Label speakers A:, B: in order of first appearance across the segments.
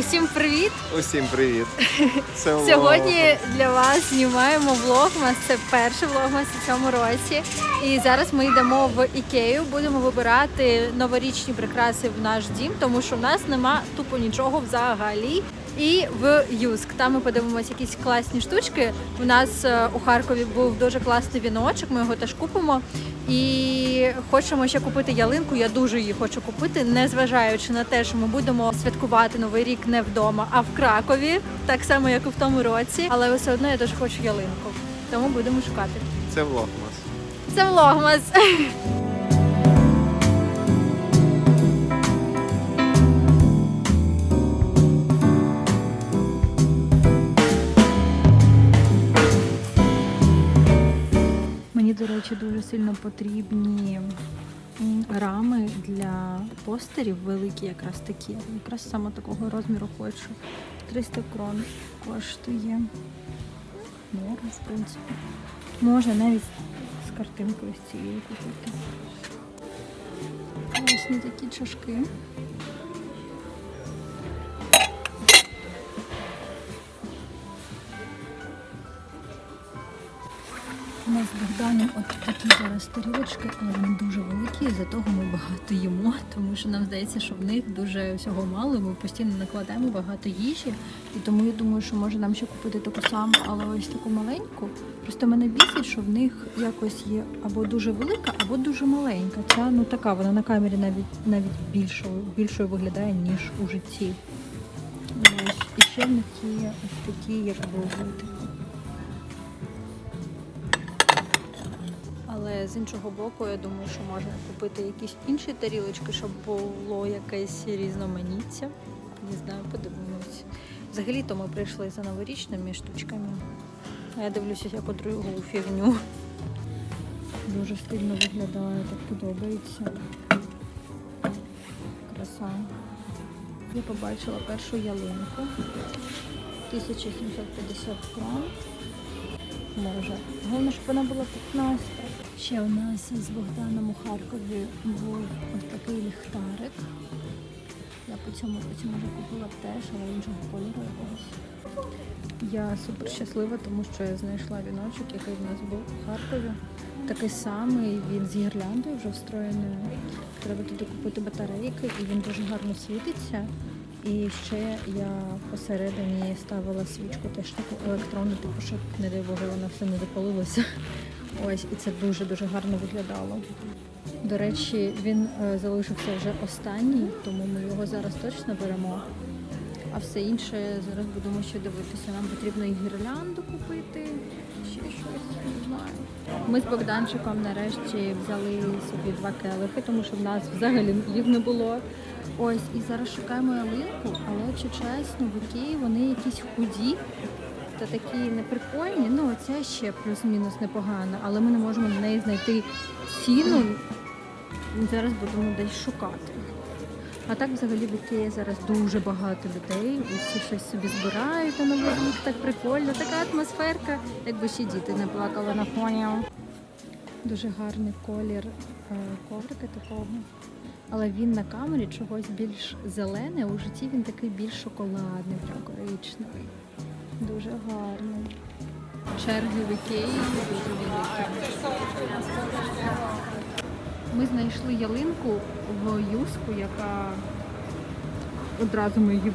A: Усім привіт!
B: Усім привіт. Це влог.
A: Сьогодні для вас знімаємо влогмас. Це перший влогмас у цьому році. І зараз ми йдемо в Ікею. Будемо вибирати новорічні прикраси в наш дім, тому що в нас нема тупо нічого взагалі. І в Юск. Там ми подивимося якісь класні штучки. У нас е, у Харкові був дуже класний віночок. Ми його теж купимо. І хочемо ще купити ялинку. Я дуже її хочу купити, незважаючи на те, що ми будемо святкувати новий рік не вдома, а в Кракові, так само як і в тому році. Але все одно я дуже хочу ялинку. Тому будемо шукати.
B: Це влогмас.
A: Це влогмас. речі, дуже сильно потрібні рами для постерів великі, якраз такі. Якраз саме такого розміру хочу. 300 крон коштує. Норм, в принципі. Можна навіть з картинкою з цією купити. Ось не такі чашки. У нас з Богданом от такі зараз тарілочки, але вони дуже великі, і за того ми багато їмо, тому що нам здається, що в них дуже всього мало. Ми постійно накладаємо багато їжі. І тому я думаю, що може нам ще купити таку саму, але ось таку маленьку. Просто мене бісить, що в них якось є або дуже велика, або дуже маленька. Ця ну така, вона на камері навіть навіть більшою, більшою виглядає, ніж у житті. І ще в них є ось такі, як бовити. Але з іншого боку, я думаю, що можна купити якісь інші тарілочки, щоб було якесь різноманіття. Не знаю, подивимось. Взагалі-то ми прийшли за новорічними штучками. А я дивлюся, як у другу фігню. Дуже стильно виглядає, так подобається. Краса. Я побачила першу ялинку. 1750 крон. Може. Головне, щоб вона була 15. Ще у нас з Богданом у Харкові був такий ліхтарик. Я по цьому році може купила б теж, але іншого кольору якогось. Я супер щаслива, тому що я знайшла віночок, який в нас був у Харкові. Такий самий, він з гірляндою вже встроєною. Треба туди купити батарейки, і він дуже гарно світиться. І ще я посередині ставила свічку теж таку електронну, типу, щоб, не дай вона все не запалилася. Ось, і це дуже-дуже гарно виглядало. До речі, він е, залишився вже останній, тому ми його зараз точно беремо. А все інше зараз будемо ще дивитися. Нам потрібно і гірлянду купити, ще щось, не знаю. Ми з Богданчиком нарешті взяли собі два келихи, тому що в нас взагалі їх не було. Ось, і зараз шукаємо ялинку, але якщо чесно, в Ікеї вони якісь худі та такі неприкольні. Ну, це ще плюс-мінус непогано, але ми не можемо на неї знайти ціну. Зараз будемо десь шукати. А так взагалі в Ікеї зараз дуже багато людей, усі щось собі збирають на новий так прикольно, така атмосферка, якби ще діти не плакали на фоні. Дуже гарний колір е, коврика такого. Але він на камері чогось більш зелений, а у житті він такий більш шоколадний, прям коричневий. Дуже гарний. Черги в Ікеї. Ми знайшли ялинку в Юску, яка одразу ми її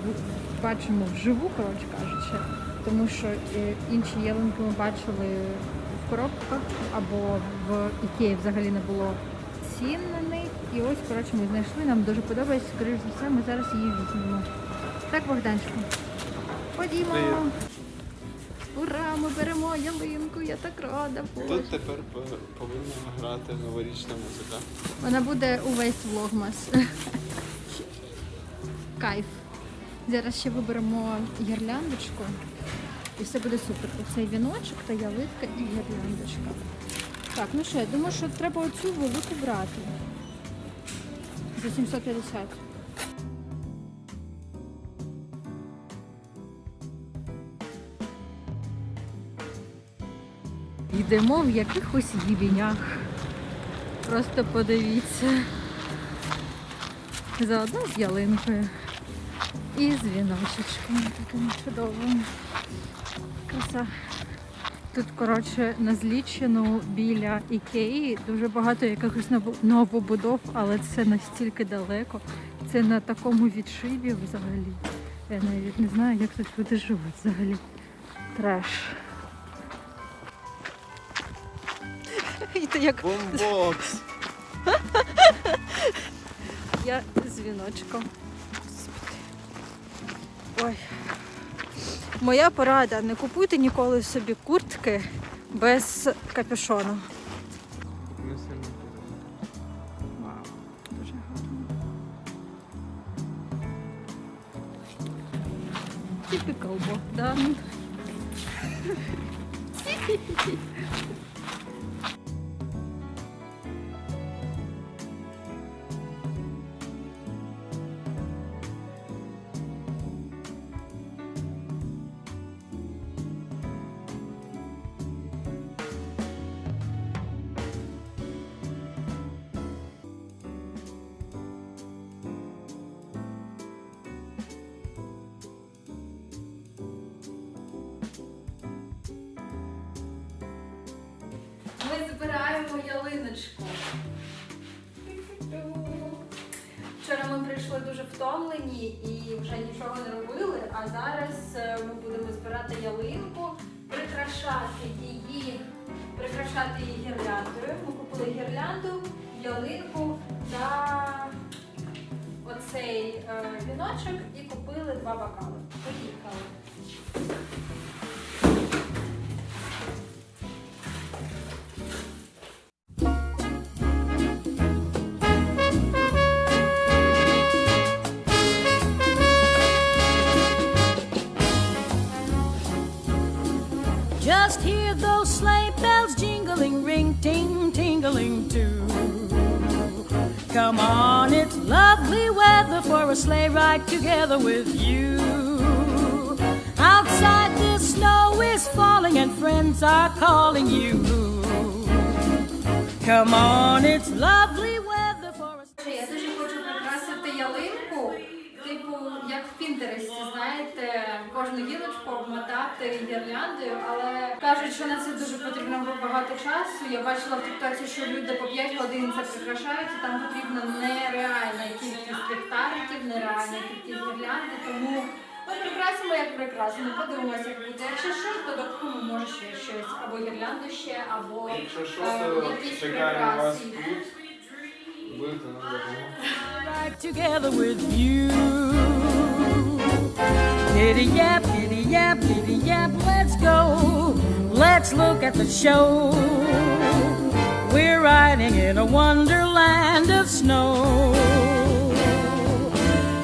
A: бачимо вживу, коротше кажучи, тому що е, інші ялинки ми бачили в коробках або в Ікеї взагалі не було цін на них. І ось, коротше, ми знайшли, нам дуже подобається, скоріш за все, ми зараз її візьмемо. Так, Богданчику, ходімо. Ура, ми беремо ялинку, я так рада. Боже.
B: Тут тепер по- повинна грати новорічна музика.
A: Вона буде увесь влогмас. Кайф. Зараз ще виберемо гірляндочку. І все буде супер. Оцей віночок та ялинка і гірляндочка. Так, ну що, я думаю, що треба оцю велику брати. За 750. Йдемо в якихось їбінях. Просто подивіться. Заодно з ялинкою. І з віночечком таким чудовим. Краса. Тут, коротше, на злічену біля Ікеї дуже багато якихось новобудов, але це настільки далеко. Це на такому відшибі взагалі. Я навіть не знаю, як тут люди живуть взагалі. Треш. Як
B: Бомбокс!
A: я з віночком. Ой. Моя порада: не купуйте ніколи собі куртки без капюшону. Збираємо ялиночку. Вчора ми прийшли дуже втомлені і вже нічого не робили, а зараз е, ми будемо збирати ялинку, прикрашати її, прикрашати її гірляндою. Ми купили гірлянду, ялинку та оцей е, віночок і купили два бокали. Поїхали.
C: Tingling too. Come on, it's lovely weather for a sleigh ride together with you. Outside the snow is falling and friends are calling you. Come on, it's lovely
A: обмотати гірляндою, але кажуть, що на це дуже потрібно було багато часу. Я бачила в тіктоці, що люди по 5 годин це прикрашають, і там потрібна нереальна кількість ліхтариків, нереальна кількість гірлянди, тому ми прикрасимо як прикрасимо, подивимося, як буде. Якщо що, додатково може ще щось, або гірлянду ще, або
B: Якщо що,
A: е,
B: то
A: якісь
B: чекаємо вас
A: прикраси.
B: тут. Будете нам допомогти.
C: together with you. Giddy giddy yap, giddy yap, let's go. Let's look at the show. We're riding in a wonderland of snow.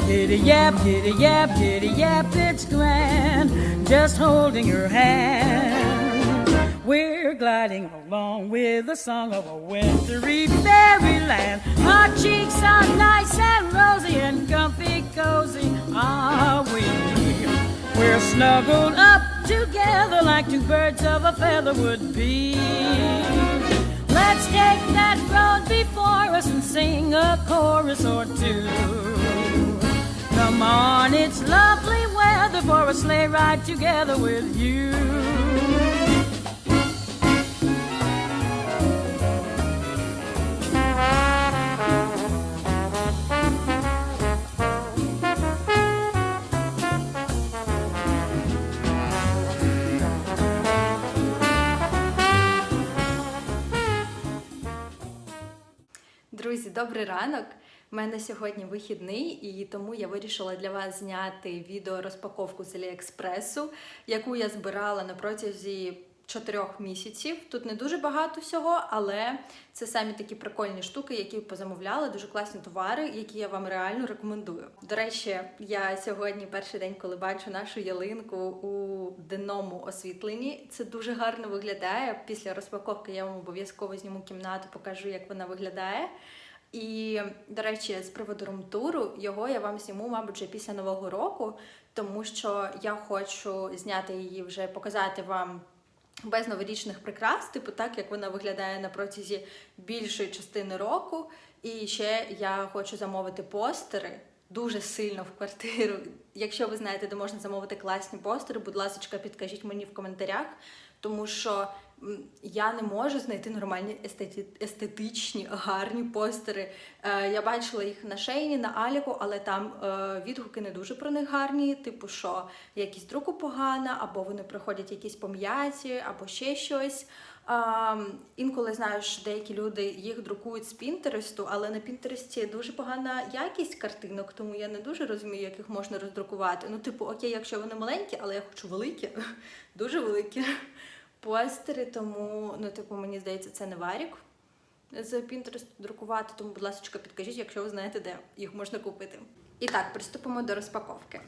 C: Giddy yap, giddy yap, giddy yap, it's grand. Just holding your hand. We're gliding along with the song of a wintry fairyland. Our cheeks are nice and rosy and comfy cozy are we. We're snuggled up together like two birds of a feather would be. Let's take that road before us and sing a chorus or two. Come on, it's lovely weather for a sleigh ride together with you.
A: Добрий ранок. У мене сьогодні вихідний, і тому я вирішила для вас зняти відео розпаковку з Аліекспресу, яку я збирала на протязі чотирьох місяців. Тут не дуже багато всього, але це самі такі прикольні штуки, які позамовляла, дуже класні товари, які я вам реально рекомендую. До речі, я сьогодні перший день, коли бачу нашу ялинку у денному освітленні. Це дуже гарно виглядає. Після розпаковки я вам обов'язково зніму кімнату, покажу, як вона виглядає. І, до речі, з приводу румтуру, його я вам зніму, мабуть, вже після Нового року, тому що я хочу зняти її вже, показати вам без новорічних прикрас, типу так, як вона виглядає на протязі більшої частини року. І ще я хочу замовити постери дуже сильно в квартиру. Якщо ви знаєте, де можна замовити класні постери, будь ласка, підкажіть мені в коментарях, тому що я не можу знайти нормальні естеті... естетичні, гарні постери. Е, я бачила їх на шейні, на Аліку, але там е, відгуки не дуже про них гарні. Типу, що якість друку погана, або вони приходять якісь пом'яті, або ще щось. А, інколи знаєш, деякі люди їх друкують з Пінтересту, але на Пінтересті дуже погана якість картинок, тому я не дуже розумію, як їх можна роздрукувати. Ну, типу, окей, якщо вони маленькі, але я хочу великі, дуже великі постери, тому, ну, типу, мені здається, це не варік з Пінтересту друкувати, тому, будь ласка, підкажіть, якщо ви знаєте, де їх можна купити. І так, приступимо до розпаковки.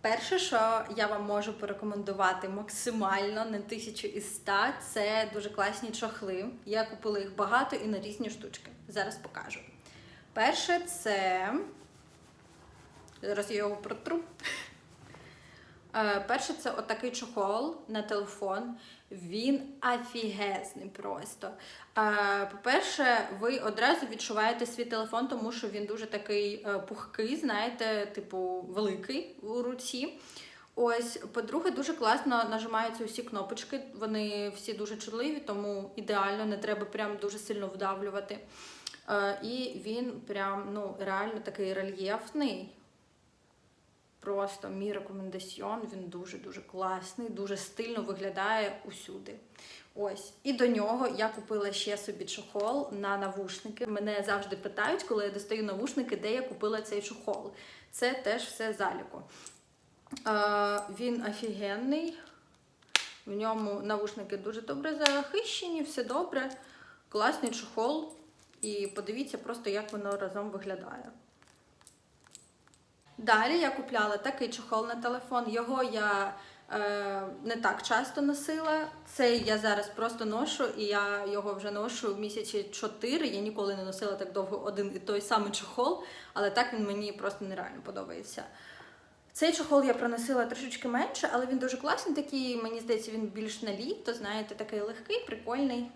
A: Перше, що я вам можу порекомендувати максимально на 1000 із 100, це дуже класні чохли. Я купила їх багато і на різні штучки. Зараз покажу. Перше, це. Зараз я його протру. Е, Перше, це отакий чохол на телефон. Він офігезний просто. По-перше, ви одразу відчуваєте свій телефон, тому що він дуже такий е, пухкий, знаєте, типу великий у руці. Ось, по-друге, дуже класно нажимаються усі кнопочки. Вони всі дуже чутливі, тому ідеально, не треба прям дуже сильно вдавлювати. Е, І він прям ну, реально такий рельєфний. Просто мій рекомендаціон, він дуже-дуже класний, дуже стильно виглядає усюди. Ось. І до нього я купила ще собі чохол на навушники. Мене завжди питають, коли я достаю навушники, де я купила цей чохол. Це теж все заліку. Е, він офігенний. В ньому навушники дуже добре захищені, все добре. Класний чохол. І подивіться просто, як воно разом виглядає. Далі я купляла такий чохол на телефон. Його я е, не так часто носила. Цей я зараз просто ношу, і я його вже ношу в місяці 4. Я ніколи не носила так довго один і той самий чохол, але так він мені просто нереально подобається. Цей чохол я проносила трошечки менше, але він дуже класний такий. Мені здається, він більш на літо, знаєте, такий легкий, прикольний,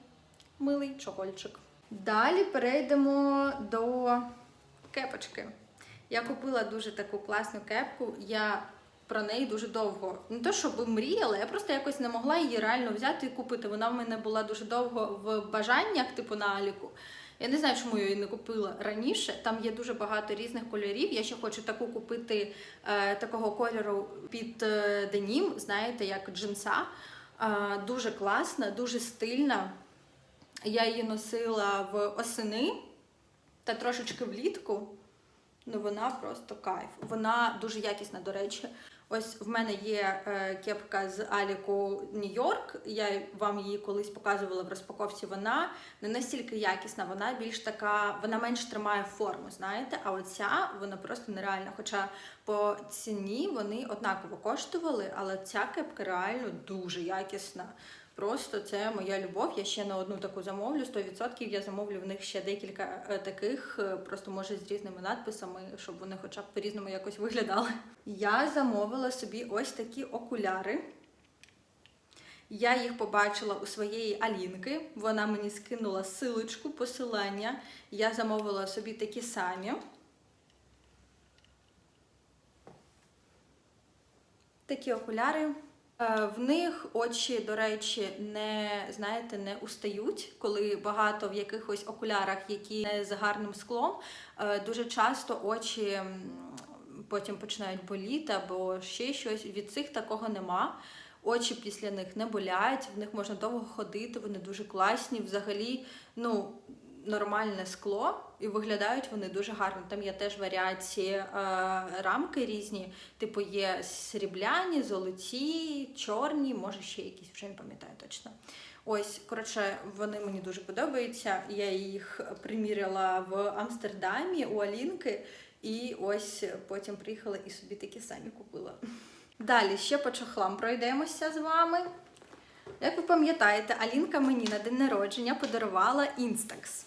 A: милий чохольчик. Далі перейдемо до кепочки. Я купила дуже таку класну кепку. Я про неї дуже довго. Не то, щоб мріяла, я просто якось не могла її реально взяти і купити. Вона в мене була дуже довго в бажаннях, типу на Аліку. Я не знаю, чому я її не купила раніше. Там є дуже багато різних кольорів. Я ще хочу таку купити е, такого кольору під е, денім, знаєте, як джинса. Е, дуже класна, дуже стильна. Я її носила в осени та трошечки влітку. Ну, вона просто кайф. Вона дуже якісна, до речі. Ось в мене є е, кепка з Аліку Нью-Йорк. Я вам її колись показувала в розпаковці. Вона не настільки якісна, вона більш така, вона менш тримає форму, знаєте. А оця вона просто нереальна. Хоча по ціні вони однаково коштували, але ця кепка реально дуже якісна. Просто це моя любов. Я ще на одну таку замовлю. 100% я замовлю в них ще декілька е, таких, е, просто може з різними надписами, щоб вони хоча б по-різному якось виглядали. Я замовила собі ось такі окуляри. Я їх побачила у своєї Алінки. Вона мені скинула силочку, посилання. Я замовила собі такі самі. Такі окуляри. Е, В них очі, до речі, не знаєте, не устають, коли багато в якихось окулярах, які не з гарним склом, е, дуже часто очі потім починають боліти або ще щось. Від цих такого нема. Очі після них не болять, в них можна довго ходити, вони дуже класні. Взагалі, ну, нормальне скло, і виглядають вони дуже гарно. Там є теж варіації е, рамки різні, типу є срібляні, золоті, чорні, може ще якісь, вже не пам'ятаю точно. Ось, коротше, вони мені дуже подобаються. Я їх приміряла в Амстердамі у Алінки, і ось потім приїхала і собі такі самі купила. Далі ще по чохлам пройдемося з вами. Як ви пам'ятаєте, Алінка мені на день народження подарувала Instax.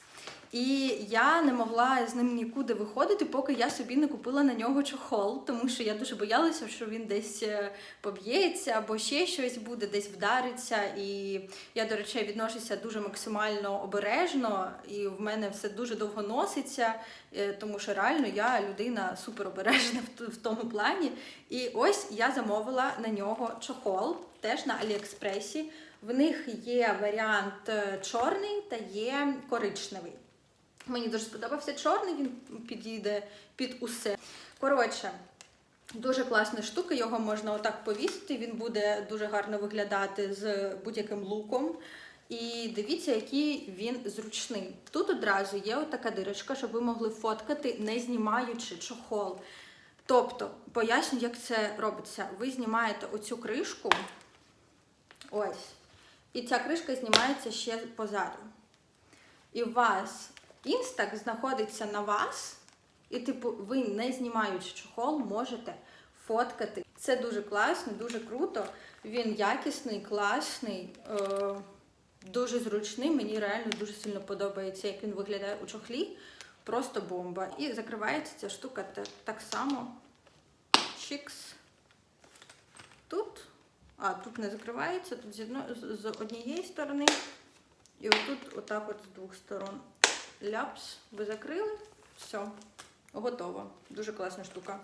A: І я не могла з ним нікуди виходити, поки я собі не купила на нього чохол, тому що я дуже боялася, що він десь е, поб'ється або ще щось буде, десь вдариться. І я до речей відношуся дуже максимально обережно, і в мене все дуже довго носиться, е, тому що реально я людина супер обережна в, тому плані. І ось я замовила на нього чохол, теж на Аліекспресі. В них є варіант е, чорний та є коричневий. Мені дуже сподобався чорний, він підійде під усе. Коротше, дуже класна штука, його можна отак повісити, він буде дуже гарно виглядати з будь-яким луком. І дивіться, який він зручний. Тут одразу є отака дирочка, щоб ви могли фоткати, не знімаючи чохол. Тобто, поясню, як це робиться. Ви знімаєте оцю кришку, ось, і ця кришка знімається ще позаду. І у вас інстак знаходиться на вас, і, типу, ви, не знімаючи чохол, можете фоткати. Це дуже класно, дуже круто. Він якісний, класний, е- дуже зручний. Мені реально дуже сильно подобається, як він виглядає у чохлі. Просто бомба. І закривається ця штука та- так само. Чікс. Тут. А, тут не закривається, тут з однієї сторони. І отут, отак от з двох сторон. Ляпс, ви закрили. Все, готово. Дуже класна штука.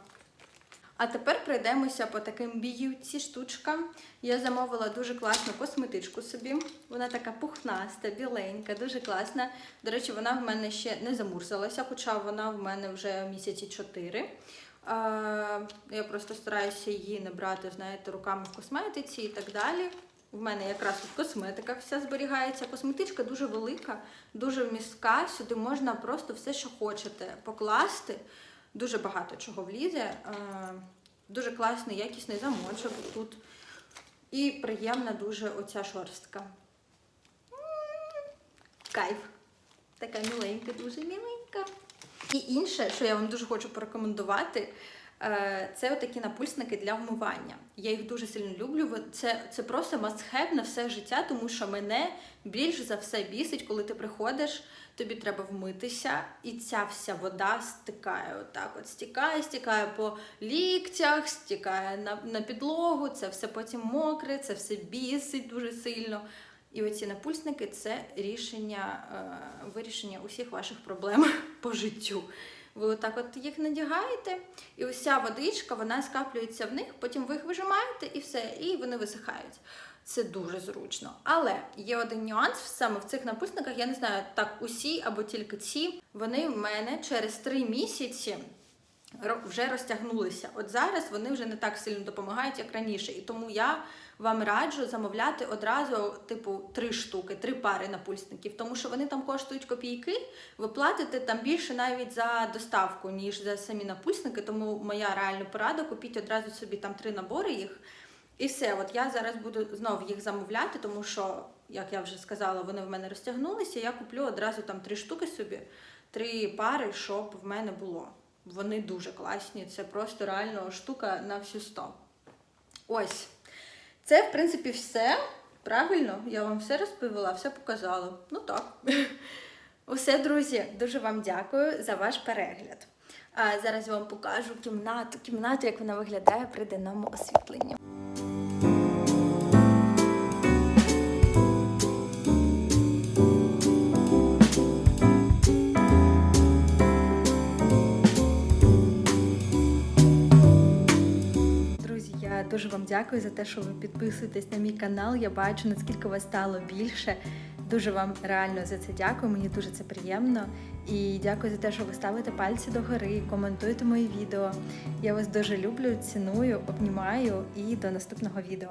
A: А тепер пройдемося по таким б'юті штучкам. Я замовила дуже класну косметичку собі. Вона така пухнаста, біленька, дуже класна. До речі, вона в мене ще не замурзалася, хоча вона в мене вже місяці 4. Е, Я просто стараюся її не брати, знаєте, руками в косметиці і так далі. В мене якраз тут косметика вся зберігається. Косметичка дуже велика, дуже вмістка. Сюди можна просто все, що хочете, покласти. Дуже багато чого влізе. Е, Дуже класний, якісний замочок тут. І приємна дуже оця шорстка. Кайф. Така міленька, дуже міленька. І інше, що я вам дуже хочу порекомендувати, це отакі напульсники для вмивання. Я їх дуже сильно люблю. Це, це просто must-have на все життя, тому що мене більш за все бісить, коли ти приходиш, тобі треба вмитися, і ця вся вода стикає отак. От стікає, стікає по ліктях, стікає на, на підлогу, це все потім мокре, це все бісить дуже сильно. І оці напульсники це рішення, е, вирішення усіх ваших проблем по життю. Ви отак от їх надягаєте, і уся водичка вона скаплюється в них, потім ви їх вижимаєте і все, і вони висихають. Це дуже зручно. Але є один нюанс саме в цих напульсниках. Я не знаю, так усі або тільки ці. Вони в мене через три місяці вже розтягнулися. От зараз вони вже не так сильно допомагають, як раніше. І тому я вам раджу замовляти одразу, типу, три штуки, три пари напульсників, тому що вони там коштують копійки. Ви платите там більше навіть за доставку, ніж за самі напульсники. Тому моя реальна порада купіть одразу собі там три набори їх. І все, от я зараз буду знов їх замовляти, тому що, як я вже сказала, вони в мене розтягнулися. Я куплю одразу там три штуки собі, три пари, щоб в мене було. Вони дуже класні, це просто реально штука на всю 100. Ось. Це, в принципі, все. Правильно, я вам все розповіла, все показала. Ну так. Усе, друзі, дуже вам дякую за ваш перегляд. А зараз я вам покажу кімнату, кімнату, як вона виглядає при денному освітленні. Дуже вам дякую за те, що ви підписуєтесь на мій канал. Я бачу, наскільки вас стало більше. Дуже вам реально за це дякую. Мені дуже це приємно. І дякую за те, що ви ставите пальці догори, коментуєте мої відео. Я вас дуже люблю, ціную, обнімаю і до наступного відео.